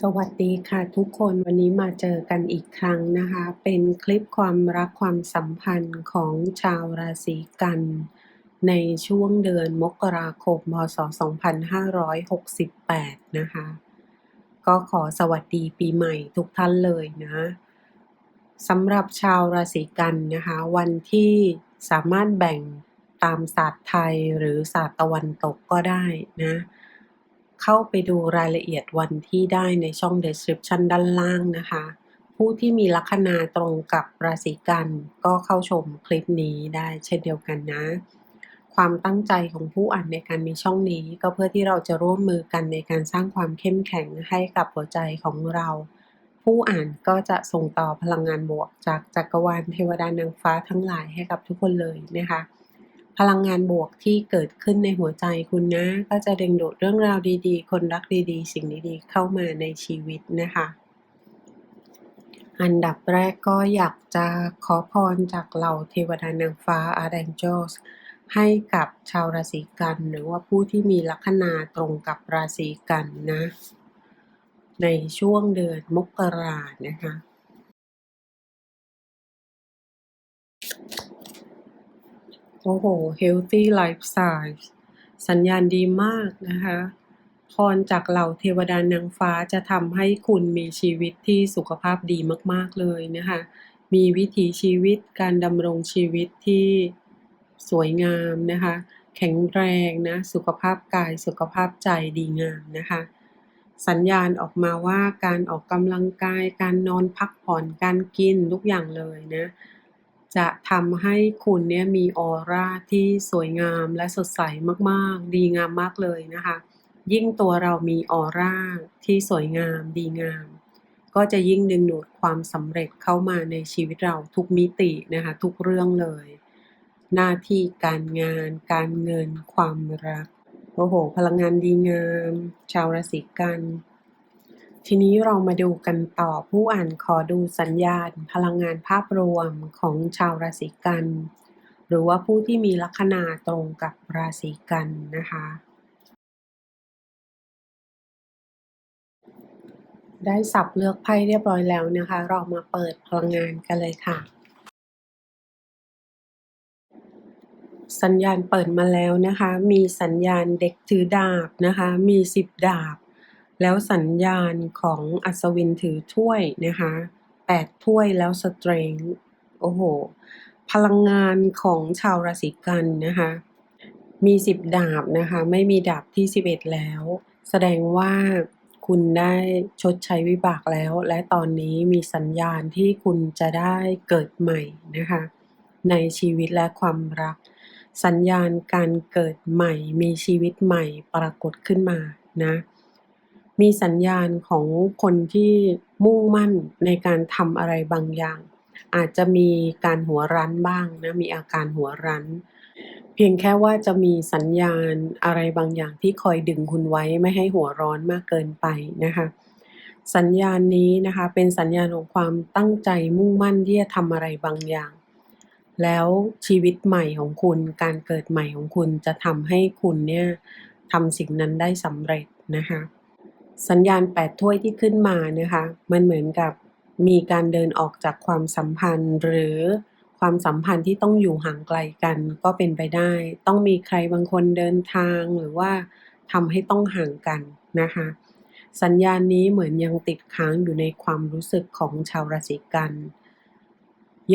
สวัสดีค่ะทุกคนวันนี้มาเจอกันอีกครั้งนะคะ เป็นคลิปความรักความสัมพันธ์ของชาวราศีกัน ในช่วงเดือนมกราคมพศ2568 นะคะ ก็ขอสวัสดีปีใหม่ทุกท่านเลยนะสำหรับชาวราศีกันนะคะ วันที่สามารถแบ่งตามศาสตร์ไทยหรือศาสตร์ตะวันตกก็ได้นะ เข้าไปดูรายละเอียดวันที่ได้ในช่อง description ด้านล่างนะคะ ผู้ที่มีลัคนาตรงกับราศีกันก็เข้าชมคลิปนี้ได้เช่นเดียวกันนะ ความตั้งใจของผู้อ่านในการมีช่องนี้ ก็เพื่อที่เราจะร่วมมือกันในการสร้างความเข้มแข็งให้กับหัวใจของเรา ผู้อ่านก็จะส่งต่อพลังงานบวก จากจักรวาลเทวดานางฟ้าทั้งหลายให้กับทุกคนเลยนะคะ พลังงานบวกที่เกิดขึ้นในหัวใจคุณนะ ก็จะดึงดูดเรื่องราวดีๆ คนรักดีๆ สิ่งดีๆ เข้ามาในชีวิตนะคะ อันดับแรกก็อยากจะขอพรจากเหล่าเทวดานางฟ้า Archangels ให้กับชาวราศีกันหรือว่าผู้ที่มีลัคนาตรงกับราศีกันนะ ในช่วงเดือนมกรานะคะ โอ้โห healthy lifestyle สัญญาณดีมากนะคะพรจากเหล่าเทวดานางฟ้าจะทำให้คุณมีชีวิตที่สุขภาพดีมากๆเลยนะคะ มีวิถีชีวิตการดำรงชีวิตที่สวยงามนะคะ แข็งแรงนะ สุขภาพกายสุขภาพใจดีงามนะคะ สัญญาณออกมาว่าการออกกำลังกาย การนอนพักผ่อนการกินทุกอย่างเลยนะ จะทำให้คุณเนี่ยมีออร่าที่สวยงามและสดใสมากๆ ดีงามมากเลยนะคะ ยิ่งตัวเรามีออร่าที่สวยงามดีงาม ก็จะยิ่งดึงดูดความสำเร็จเข้ามาในชีวิตเราทุกมิตินะคะ ทุกเรื่องเลย หน้าที่การงาน การเงิน ความรักโอ้โห พลังงานดีงาม ชาวราศีกัน ทีนี้เรามาดูกันต่อผู้อ่านขอดูสัญญาณพลังงานภาพรวมของชาวราศีกัน หรือว่าผู้ที่มีลัคนาตรงกับราศีกันนะคะ ได้สับเลือกไพ่เรียบร้อยแล้วนะคะ เรามาเปิดพลังงานกันเลยค่ะ สัญญาณเปิดมาแล้วนะคะ มีสัญญาณเด็กถือดาบนะคะ มีสิบดาบ แล้วสัญญาณของอัศวินถือถ้วยนะคะแปดถ้วยแล้วสเตรงโอ้โห พลังงานของชาวราศีกันนะคะ มีสิบดาบนะคะ ไม่มีดาบที่สิบเอ็ดแล้ว แสดงว่าคุณได้ชดใช้วิบากแล้ว และตอนนี้มีสัญญาณที่คุณจะได้เกิดใหม่นะคะ ในชีวิตและความรัก สัญญาณการเกิดใหม่ มีชีวิตใหม่ปรากฏขึ้นมานะ มีสัญญาณของคนที่มุ่งมั่นในการทำอะไรบางอย่าง อาจจะมีการหัวรั้นบ้างนะมีอาการหัวรั้น เพียงแค่ว่าจะมีสัญญาณอะไรบางอย่างที่คอยดึงคุณไว้ไม่ให้หัวร้อนมากเกินไปนะคะสัญญาณนี้นะคะเป็นสัญญาณของความตั้งใจมุ่งมั่นที่จะทำอะไรบางอย่าง แล้วชีวิตใหม่ของคุณ การเกิดใหม่ของคุณจะทำให้คุณเนี่ยทำสิ่งนั้นได้สำเร็จนะคะ สัญญาณแปดถ้วยที่ขึ้นมานะคะ มันเหมือนกับมีการเดินออกจากความสัมพันธ์ หรือความสัมพันธ์ที่ต้องอยู่ห่างไกลกันก็เป็นไปได้ ต้องมีใครบางคนเดินทางหรือว่าทำให้ต้องห่างกันนะคะ สัญญาณนี้เหมือนยังติดค้างอยู่ในความรู้สึกของชาวราศีกัน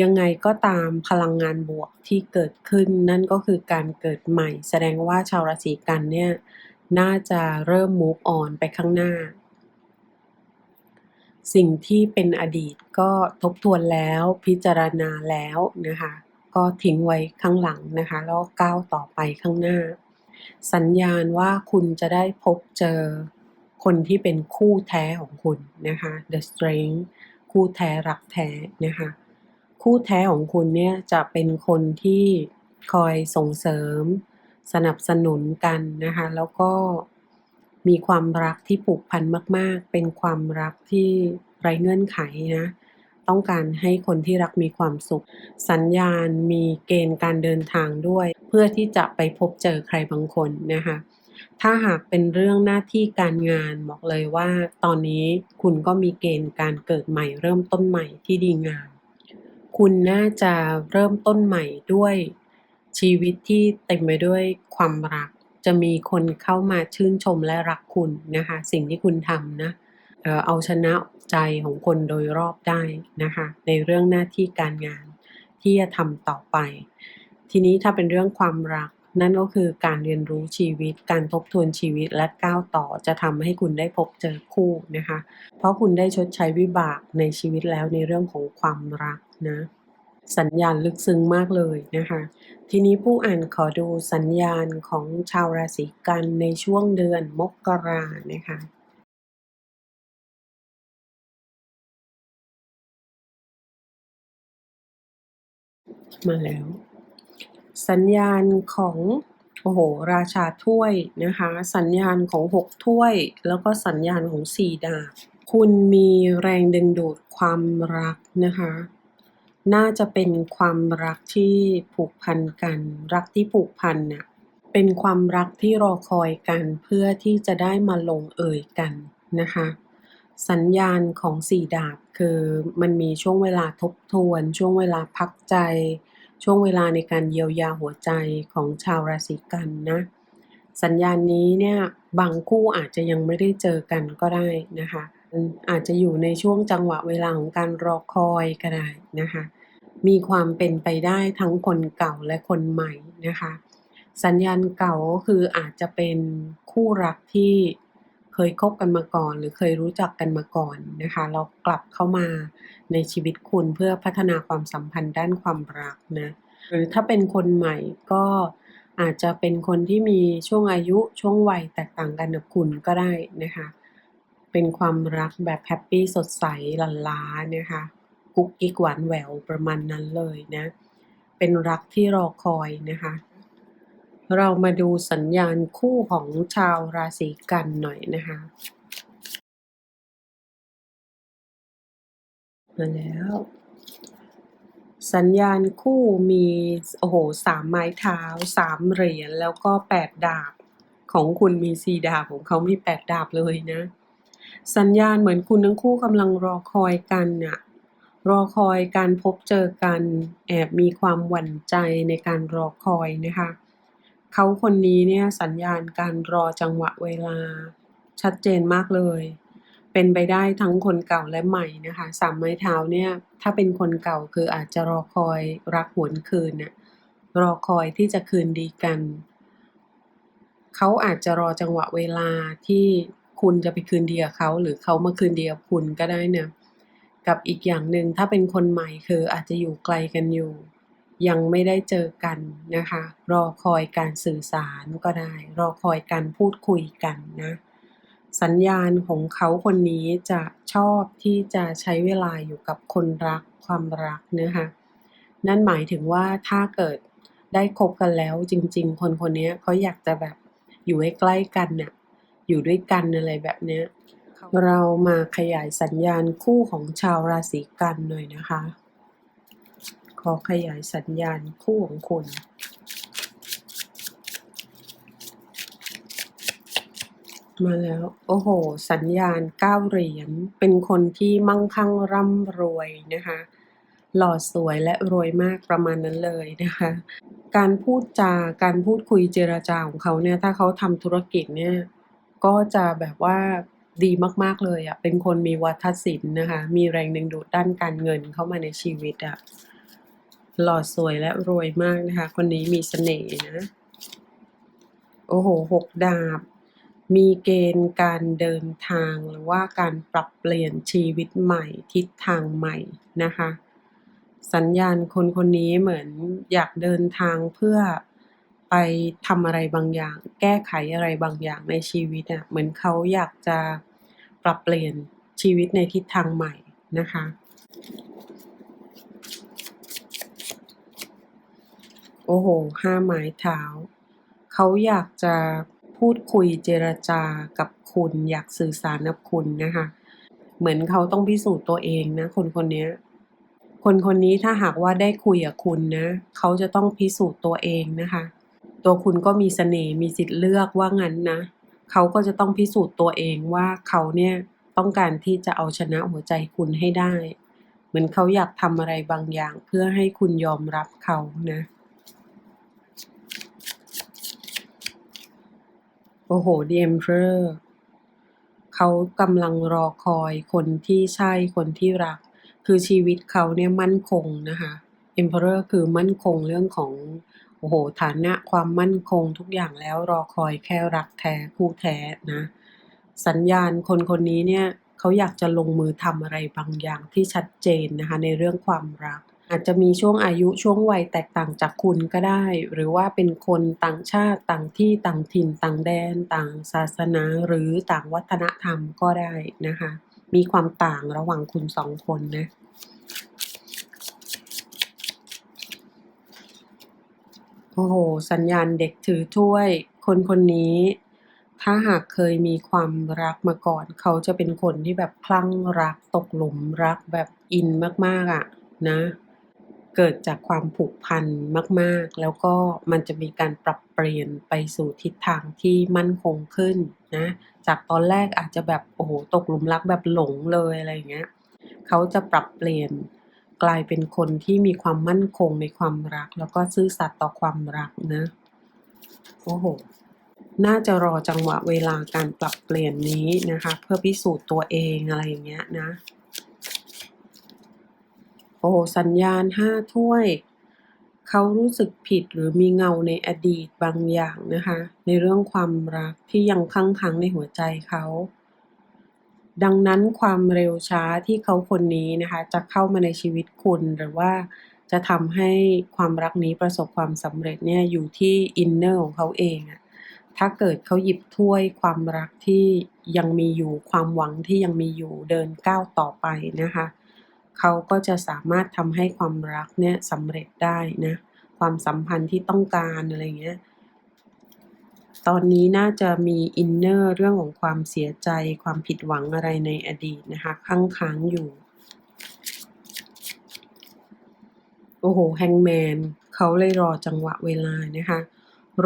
ยังไงก็ตามพลังงานบวกที่เกิดขึ้นนั่นก็คือการเกิดใหม่ แสดงว่าชาวราศีกันเนี่ย น่าจะเริ่ม move on ไปข้างหน้า สิ่งที่เป็นอดีตก็ทบทวนแล้วพิจารณาแล้วนะคะ ก็ทิ้งไว้ข้างหลังนะคะ แล้วก้าวต่อไปข้างหน้า สัญญาณว่าคุณจะได้พบเจอคนที่เป็นคู่แท้ของคุณนะคะ the strength คู่แท้รักแท้นะคะ คู่แท้ของคุณเนี่ยจะเป็นคนที่คอยส่งเสริม สนับสนุนกันนะคะ แล้วก็มีความรักที่ผูกพันมาก ๆ เป็นความรักที่ไร้เงื่อนไขนะต้องการให้คนที่รักมีความสุข สัญญาณมีเกณฑ์การเดินทางด้วย เพื่อที่จะไปพบเจอใครบางคนนะคะถ้าหากเป็นเรื่องหน้าที่การงานบอกเลยว่า ตอนนี้คุณก็มีเกณฑ์การเกิดใหม่ เริ่มต้นใหม่ที่ดีงาม คุณน่าจะเริ่มต้นใหม่ด้วย ชีวิตที่เต็มไปด้วยความรัก จะมีคนเข้ามาชื่นชมและรักคุณนะคะ สิ่งที่คุณทำนะเอาชนะใจของคนโดยรอบได้นะคะ ในเรื่องหน้าที่การงานที่จะทำต่อไป ทีนี้ถ้าเป็นเรื่องความรัก นั่นก็คือการเรียนรู้ชีวิต การทบทวนชีวิตและก้าวต่อจะทำให้คุณได้พบเจอคู่นะคะ เพราะคุณได้ชดใช้วิบากในชีวิตแล้วในเรื่องของความรักนะ สัญญาณลึกซึ้งมากเลยนะคะ ทีนี้ผู้อ่านขอดูสัญญาณของชาวราศีกันในช่วงเดือนมกรานะคะมาแล้ว สัญญาณของโอ้โหราชาถ้วยนะคะ สัญญาณของหกถ้วย แล้วก็สัญญาณของสี่ดาบคุณมีแรงดึงดูดความรักนะคะ น่าจะเป็นความรักที่ผูกพันกัน รักที่ผูกพันน่ะเป็นความรักที่รอคอยกันเพื่อที่จะได้มาลงเอยกันนะคะ สัญญาณของสี่ดาบคือมันมีช่วงเวลาทบทวน ช่วงเวลาพักใจ ช่วงเวลาในการเยียวยาหัวใจของชาวราศีกันนะสัญญาณนี้เนี่ยบางคู่อาจจะยังไม่ได้เจอกันก็ได้นะคะ อาจจะอยู่ในช่วงจังหวะเวลาของการรอคอยก็ได้นะคะ มีความเป็นไปได้ทั้งคนเก่าและคนใหม่นะคะ สัญญาณเก่าก็คืออาจจะเป็นคู่รักที่เคยคบกันมาก่อน หรือเคยรู้จักกันมาก่อนนะคะเรากลับเข้ามาในชีวิตคุณเพื่อพัฒนาความสัมพันธ์ด้านความรักนะหรือถ้าเป็นคนใหม่ก็อาจจะเป็นคนที่มีช่วงอายุช่วงวัยแตกต่างกันกับคุณก็ได้นะคะ เป็นความรักแบบแฮปปี้สดใสหลั่นล้านะคะกุ๊กกิ๊กหวานแหววประมาณนั้นเลยนะ เป็นรักที่รอคอยนะคะ เรามาดูสัญญาณคู่ของชาวราศีกันหน่อยนะคะมาแล้ว สัญญาณคู่มีโอ้โหสามไม้เท้าสามเหรียญแล้วก็แปดดาบของคุณมีสี่ดาบของเขามีแปดดาบเลยนะ สัญญาณเหมือนคุณทั้งคู่กำลังรอคอยกันน่ะรอคอยการพบเจอกัน แอบมีความหวั่นใจในการรอคอยนะคะ เขาคนนี้เนี่ยสัญญาณการรอจังหวะเวลา ชัดเจนมากเลย เป็นไปได้ทั้งคนเก่าและใหม่นะคะสามไม้เท้าเนี่ยถ้าเป็นคนเก่าคืออาจจะรอคอยรักหวนคืนน่ะรอคอยที่จะคืนดีกัน เขาอาจจะรอจังหวะเวลาที่ คุณจะไปคืนดีกับเขาหรือเขามาคืนดีกับคุณก็ได้นะ กับอีกอย่างหนึ่งถ้าเป็นคนใหม่คืออาจจะอยู่ไกลกันอยู่ ยังไม่ได้เจอกันนะคะ รอคอยการสื่อสารก็ได้ รอคอยการพูดคุยกันนะ สัญญาณของเขาคนนี้จะชอบที่จะใช้เวลาอยู่กับคนรักความรักนะคะนั่นหมายถึงว่าถ้าเกิดได้คบกันแล้วจริง ๆ คนคนนี้เขาอยากจะแบบอยู่ใใกล้กันเนี่ย อยู่ด้วยกันอะไรแบบเนี้ยเรามาขยายสัญญาณคู่ของชาวราศีกันหน่อยนะคะ ขอขยายสัญญาณคู่ของคุณมาแล้ว โอ้โห สัญญาณเก้าเหรียญเป็นคนที่มั่งคั่งร่ำรวยนะคะ หล่อสวยและรวยมากประมาณนั้นเลยนะคะ การพูดจาการพูดคุยเจรจาของเขาเนี่ย ถ้าเขาทำธุรกิจเนี่ย ก็จะแบบว่าดีมาก ๆ เลยอะเป็นคนมีวัฒนศิลป์นะคะ มีแรงดึงดูดด้านการเงินเข้ามาในชีวิตอะหล่อสวยและรวยมากนะคะ คนนี้มีเสน่ห์นะ โอ้โหหกดาบ มีเกณฑ์การเดินทางหรือว่าการปรับเปลี่ยนชีวิตใหม่ ทิศทางใหม่นะคะ สัญญาณคนคนนี้เหมือนอยากเดินทางเพื่อ ไปทำอะไรบางอย่าง แก้ไขอะไรบางอย่างในชีวิตอะเหมือนเขาอยากจะปรับเปลี่ยนชีวิตในทิศทางใหม่นะคะ โอ้โหห้าไม้เท้าเขาอยากจะพูดคุยเจรจากับคุณอยากสื่อสารกับคุณนะคะ เหมือนเขาต้องพิสูจน์ตัวเองนะ คนคนนี้คนคนนี้ถ้าหากว่าได้คุยกับคุณนะ เขาจะต้องพิสูจน์ตัวเองนะคะ ตัวคุณก็มีเสน่ห์มีสิทธิ์เลือกว่างั้นนะ เขาก็จะต้องพิสูจน์ตัวเองว่าเขาเนี่ยต้องการที่จะเอาชนะหัวใจคุณให้ได้ เหมือนเขาอยากทำอะไรบางอย่างเพื่อให้คุณยอมรับเขานะ โอ้โห The Emperor เขากำลังรอคอยคนที่ใช่คนที่รัก คือชีวิตเขาเนี่ยมั่นคงนะคะ Emperor คือมั่นคงเรื่องของ โอ้โห ฐานะความมั่นคงทุกอย่างแล้วรอคอยแค่รักแท้คู่แท้นะ สัญญาณคนคนนี้เนี่ยเขาอยากจะลงมือทำอะไรบางอย่างที่ชัดเจนนะคะในเรื่องความรัก อาจจะมีช่วงอายุช่วงวัยแตกต่างจากคุณก็ได้ หรือว่าเป็นคนต่างชาติต่างที่ต่างถิ่น ต่างแดน ต่างศาสนา หรือต่างวัฒนธรรมก็ได้นะคะ มีความต่างระหว่างคุณสองคนนะ อ้โห สัญญาณเด็กถือถ้วย คนคนนี้ ถ้าหากเคยมีความรักมาก่อน เขาจะเป็นคนที่แบบคลั่งรักตกหลุมรักแบบอินมากๆอะนะ เกิดจากความผูกพันมากๆ แล้วก็มันจะมีการปรับเปลี่ยนไปสู่ทิศทางที่มั่นคงขึ้นนะ จากตอนแรกอาจจะแบบโอ้โหตกหลุมรักแบบหลงเลยอะไรอย่างเงี้ย เขาจะปรับเปลี่ยน กลายเป็นคนที่มีความมั่นคงในความรัก แล้วก็ซื่อสัตย์ต่อความรักนะ โอ้โห น่าจะรอจังหวะเวลาการปรับเปลี่ยนนี้นะคะ เพื่อพิสูจน์ตัวเองอะไรอย่างเงี้ยนะ โอ้โหสัญญาณห้าถ้วย เขารู้สึกผิดหรือมีเงาในอดีตบางอย่างนะคะ ในเรื่องความรักที่ยังค้างค้างในหัวใจเขา ดังนั้นความเร็วช้าที่เขาคนนี้นะคะจะเข้ามาในชีวิตคุณ หรือว่าจะทำให้ความรักนี้ประสบความสำเร็จเนี่ยอยู่ที่อินเนอร์ของเขาเองอะถ้าเกิดเขาหยิบถ้วยความรักที่ยังมีอยู่ความหวังที่ยังมีอยู่เดินก้าวต่อไปนะคะเขาก็จะสามารถทำให้ความรักเนี่ยสำเร็จได้นะความสัมพันธ์ที่ต้องการอะไรเงี้ย ตอนนี้น่าจะมีอินเนอร์เรื่องของความเสียใจ ความผิดหวังอะไรในอดีตนะคะค้างค้างอยู่ โอ้โหแฮงแมนเขาเลยรอจังหวะเวลานะคะ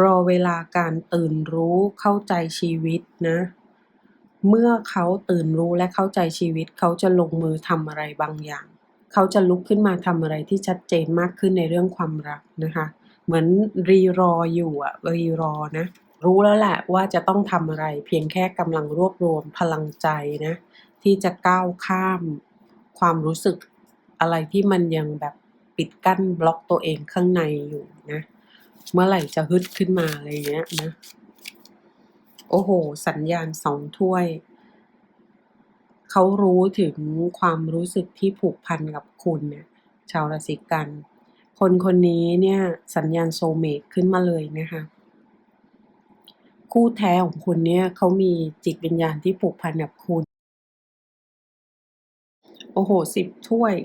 รอเวลาการตื่นรู้เข้าใจชีวิตนะ เมื่อเขาตื่นรู้และเข้าใจชีวิต เขาจะลงมือทำอะไรบางอย่าง เขาจะลุกขึ้นมาทำอะไรที่ชัดเจนมากขึ้นในเรื่องความรักนะคะ เหมือนรีรออยู่อะรีรอนะ รู้แล้วแหละว่าจะต้องทำอะไร เพียงแค่กำลังรวบรวมพลังใจนะ ที่จะก้าวข้ามความรู้สึกอะไรที่มันยังแบบปิดกั้นบล็อกตัวเองข้างในอยู่นะ เมื่อไหร่จะฮึดขึ้นมาอะไรเงี้ยนะ โอ้โห สัญญาณสองถ้วย เขารู้ถึงความรู้สึกที่ผูกพันกับคุณเนี่ย ชาวราศีกัน คนคนนี้เนี่ยสัญญาณโซเมตขึ้นมาเลยนะคะ คู่แท้ของคุณเนี่ยเขามีจิตวิญญาณที่ผูกพันกับคุณ โอ้โหสิบถ้วย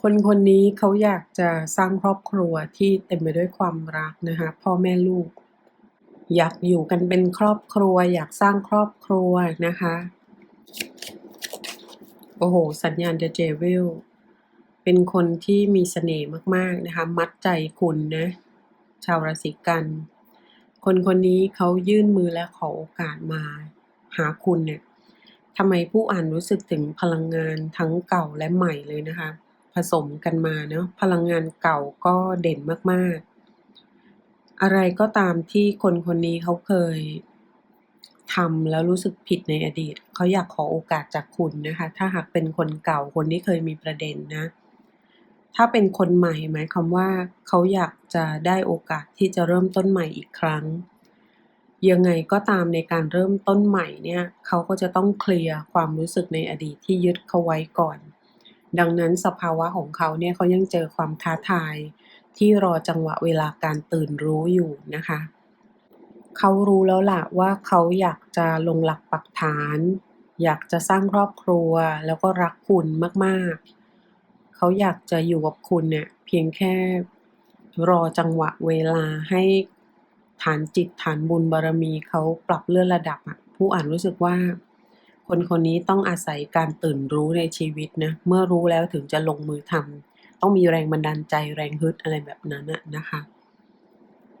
คนคนนี้เขาอยากจะสร้างครอบครัวที่เต็มไปด้วยความรักนะคะ พ่อแม่ลูก อยากอยู่กันเป็นครอบครัว อยากสร้างครอบครัวนะคะ โอ้โห สัญญาณ The Devil เป็นคนที่มีเสน่ห์มาก ๆ นะคะ มัดใจคุณนะ ชาวราศีกัน คนคนนี้เขายื่นมือและขอโอกาสมาหาคุณเนี่ยทำไมผู้อ่านรู้สึกถึงพลังงานทั้งเก่าและใหม่เลยนะคะ ผสมกันมาเนาะพลังงานเก่าก็เด่นมากๆ อะไรก็ตามที่คนคนนี้เขาเคยทำแล้วรู้สึกผิดในอดีต เขาอยากขอโอกาสจากคุณนะคะ ถ้าหากเป็นคนเก่าคนที่เคยมีประเด็นนะ ถ้าเป็นคนใหม่หมายความว่า เขาอยากจะได้โอกาสที่จะเริ่มต้นใหม่อีกครั้ง ยังไงก็ตามในการเริ่มต้นใหม่เนี่ยเขาก็จะต้องเคลียร์ความรู้สึกในอดีตที่ยึดเขาไว้ก่อน ดังนั้นสภาวะของเขาเนี่ยเขายังเจอความท้าทาย ที่รอจังหวะเวลาการตื่นรู้อยู่นะคะเขารู้แล้วล่ะว่าเขาอยากจะลงหลักปักฐาน อยากจะสร้างครอบครัวแล้วก็รักคุณมากๆ เขาอยากจะอยู่กับคุณเนี่ย เพียงแค่รอจังหวะเวลาให้ฐานจิตฐานบุญบารมีเขาปรับเลื่อนระดับอะผู้อ่านรู้สึกว่า คนคนนี้ต้องอาศัยการตื่นรู้ในชีวิตนะเมื่อรู้แล้วถึงจะลงมือทำต้องมีแรงบันดาลใจแรงฮึดอะไรแบบนั้นอะนะคะ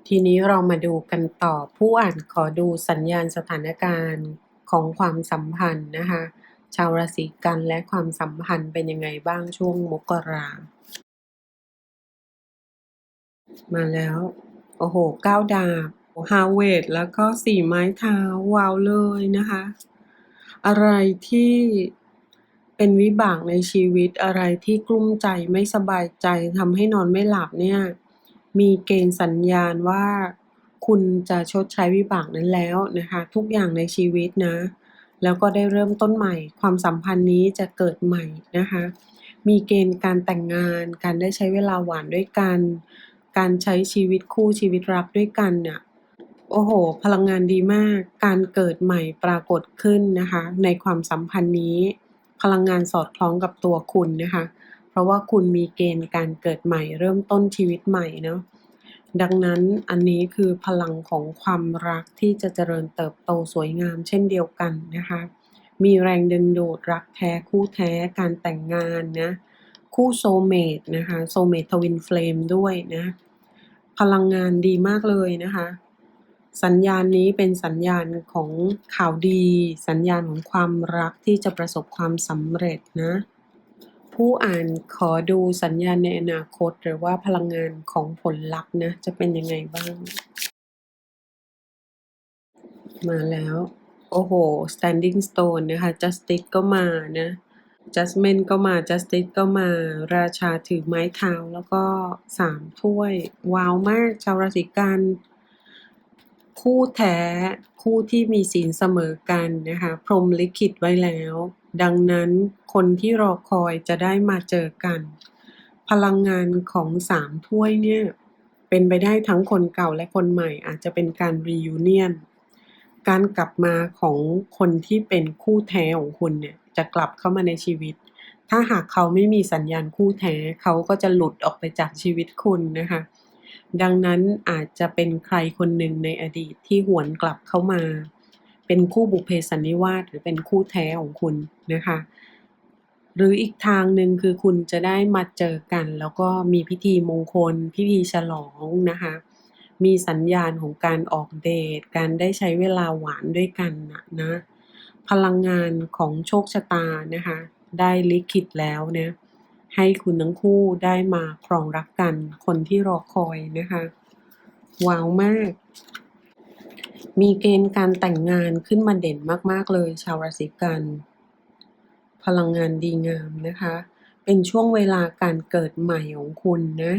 ทีนี้เรามาดูกันต่อผู้อ่านขอดูสัญญาณสถานการณ์ของความสัมพันธ์นะคะ ชาวราศีกันและความสัมพันธ์เป็นยังไงบ้างช่วงมกรามาแล้ว โอ้โหเก้าดาบฮาเวดแล้วก็สี่ไม้เท้าว้าวเลยนะคะ อะไรที่เป็นวิบากในชีวิตอะไรที่กลุ้มใจไม่สบายใจทำให้นอนไม่หลับเนี่ย มีเกณฑ์สัญญาณว่าคุณจะชดใช้วิบากนั้นแล้วนะคะ ทุกอย่างในชีวิตนะ แล้วก็ได้เริ่มต้นใหม่ ความสัมพันธ์นี้จะเกิดใหม่นะคะ มีเกณฑ์การแต่งงาน การได้ใช้เวลาหวานด้วยกัน การใช้ชีวิตคู่ชีวิตรักด้วยกันเนี่ยโอ้โห พลังงานดีมาก การเกิดใหม่ปรากฏขึ้นนะคะ ในความสัมพันธ์นี้ พลังงานสอดคล้องกับตัวคุณนะคะ เพราะว่าคุณมีเกณฑ์การเกิดใหม่ เริ่มต้นชีวิตใหม่เนาะ ดังนั้นอันนี้คือพลังของความรักที่จะเจริญเติบโตสวยงามเช่นเดียวกันนะคะ มีแรงดึงดูดรักแท้คู่แท้การแต่งงานนะคู่โซเมตนะคะโซเมตทวินเฟลมด้วยนะพลังงานดีมากเลยนะคะ สัญญาณนี้เป็นสัญญาณของข่าวดี สัญญาณของความรักที่จะประสบความสำเร็จนะ ผู้อ่านขอดูสัญญาณในอนาคต หรือว่าพลังงานของผลลัพธ์นะ จะเป็นยังไงบ้าง มาแล้ว โอ้โห standing stone นะคะ justice ก็มานะ judgment ก็มา justice ก็มา ราชาถือไม้เท้าแล้วก็สามถ้วย ว้าวมาก ชาวราศีกันคู่แท้คู่ที่มีศีลเสมอกันนะคะ พรมลิขิตไว้แล้ว ดังนั้นคนที่รอคอยจะได้มาเจอกัน พลังงานของสามถ้วยเนี่ยเป็นไปได้ทั้งคนเก่าและคนใหม่อาจจะเป็นการ reunion การกลับมาของคนที่เป็นคู่แท้ของคุณเนี่ยจะกลับเข้ามาในชีวิต ถ้าหากเขาไม่มีสัญญาณคู่แท้เขาก็จะหลุดออกไปจากชีวิตคุณนะคะ ดังนั้นอาจจะเป็นใครคนหนึ่งในอดีตที่หวนกลับเข้ามา เป็นคู่บุพเพสันนิวาสหรือเป็นคู่แท้ของคุณนะคะ หรืออีกทางหนึ่งคือคุณจะได้มาเจอกัน แล้วก็มีพิธีมงคล พิธีฉลองนะคะ มีสัญญาณของการออกเดท การได้ใช้เวลาหวานด้วยกันนะนะพลังงานของโชคชะตานะคะ ได้ลิขิตแล้วนะให้คุณทั้งคู่ได้มาครองรักกันคนที่รอคอยนะคะ ว้าวมาก มีเกณฑ์การแต่งงานขึ้นมาเด่นมาก ๆ เลย ชาวราศีกัน พลังงานดีงามนะคะ เป็นช่วงเวลาการเกิดใหม่ของคุณนะ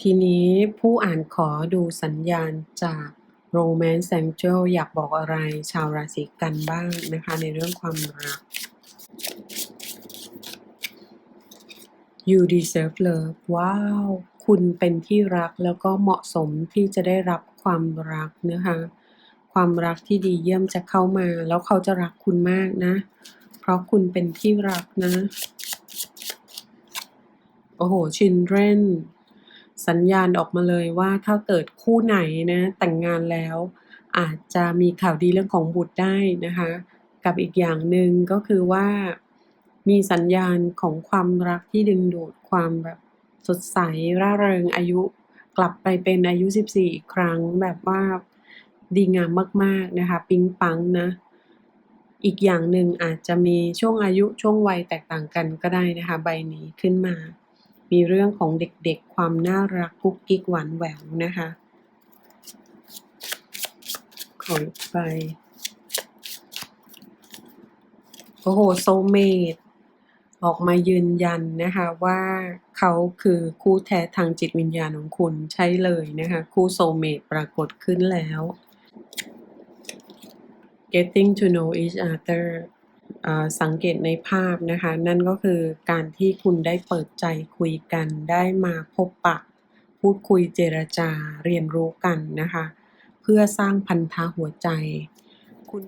ทีนี้ผู้อ่านขอดูสัญญาณจาก Romance Angel อยากบอกอะไรชาวราศีกันบ้างนะคะ ในเรื่องความรัก You deserve love ว้าว คุณเป็นที่รักแล้วก็เหมาะสมที่จะได้รับ ความรักนะคะ ความรักที่ดีเยี่ยมจะเข้ามา แล้วเขาจะรักคุณมากนะ เพราะคุณเป็นที่รักนะ โอ้โห children สัญญาณออกมาเลยว่าถ้าเกิดคู่ไหนนะ แต่งงานแล้ว อาจจะมีข่าวดีเรื่องของบุตรได้นะคะ กับอีกอย่างหนึ่งก็คือว่ามีสัญญาณของความรักที่ดึงดูดความแบบสดใสร่าเริงอายุ กลับไปเป็นอายุ 14 อีกครั้งแบบว่าดีงามมาก ๆ นะคะ ปิ๊งปังนะ อีกอย่างหนึ่งอาจจะมีช่วงอายุช่วงวัยแตกต่างกันก็ได้นะคะ ใบนี้ขึ้นมา มีเรื่องของเด็กๆ ความน่ารักกุ๊กกิ๊กหวานแหววนะคะขออีกใบโอ้โหโซเมต ออกมายืนยันนะคะว่าเขาคือคู่แท้ทางจิตวิญญาณของคุณใช่เลยนะคะ คู่โซเมตปรากฏขึ้นแล้ว getting to know each other สังเกตในภาพนะคะ นั่นก็คือการที่คุณได้เปิดใจคุยกันได้มาพบปะ พูดคุยเจรจาเรียนรู้กันนะคะ เพื่อสร้างพันธะหัวใจ คุณ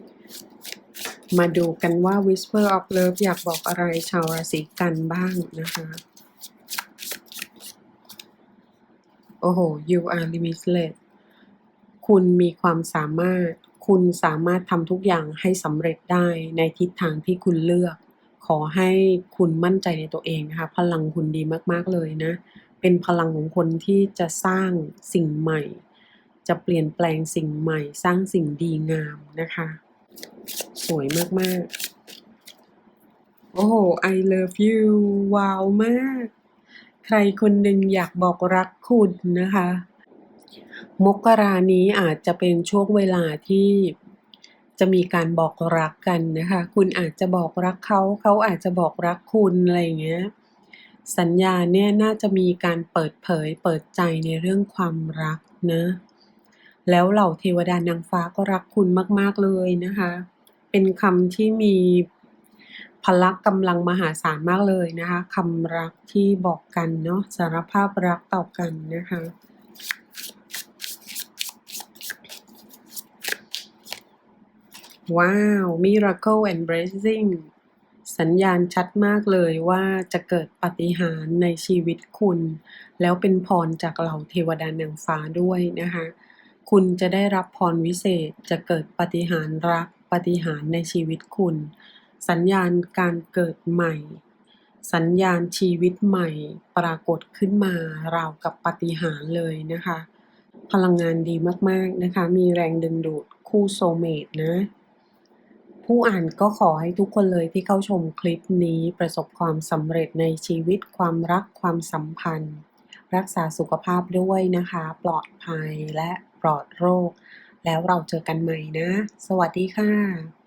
มาดูกันว่า Whisper of Love อยากบอกอะไรชาวราศีกันบ้างนะคะ โอ้โห you are limitless คุณมีความสามารถ คุณสามารถทำทุกอย่างให้สำเร็จได้ในทิศทางที่คุณเลือก ขอให้คุณมั่นใจในตัวเองนะคะ พลังคุณดีมากๆเลยนะเเป็นพลังของคนที่จะสร้างสิ่งใหม่ จะเปลี่ยนแปลงสิ่งใหม่ สร้างสิ่งดีงามนะคะ สวยมากๆ โอ้โห I love you ว้าวมาก ใครคนหนึ่งอยากบอกรักคุณนะคะ มกรานี้อาจจะเป็นช่วงเวลาที่จะมีการบอกรักกันนะคะ คุณอาจจะบอกรักเขา เขาอาจจะบอกรักคุณอะไรอย่างเงี้ย สัญญาเนี่ยน่าจะมีการเปิดเผย เปิดใจในเรื่องความรักนะ แล้วเหล่าเทวดานางฟ้าก็รักคุณมาก ๆเลยนะคะ เป็นคำที่มีพละกำลังมหาศาลมากเลยนะคะคำรักที่บอกกันเนาะสารภาพรักต่อกันนะคะว้าว Miracle and Blessing สัญญาณชัดมากเลยว่าจะเกิดปฏิหารในชีวิตคุณ แล้วเป็นพรจากเหล่าเทวดานางฟ้าด้วยนะคะ คุณจะได้รับพรวิเศษจะเกิดปฏิหารรัก ปฏิหารในชีวิตคุณ สัญญาณการเกิดใหม่ สัญญาณชีวิตใหม่ปรากฏขึ้นมาราวกับปฏิหารเลยนะคะ พลังงานดีมากๆนะคะ มีแรงดึงดูดคู่โซเมตนะ ผู้อ่านก็ขอให้ทุกคนเลยที่เข้าชมคลิปนี้ประสบความสำเร็จในชีวิตความรักความสัมพันธ์ รักษาสุขภาพด้วยนะคะ ปลอดภัยและปลอดโรค แล้วเราเจอกันใหม่นะ สวัสดีค่ะ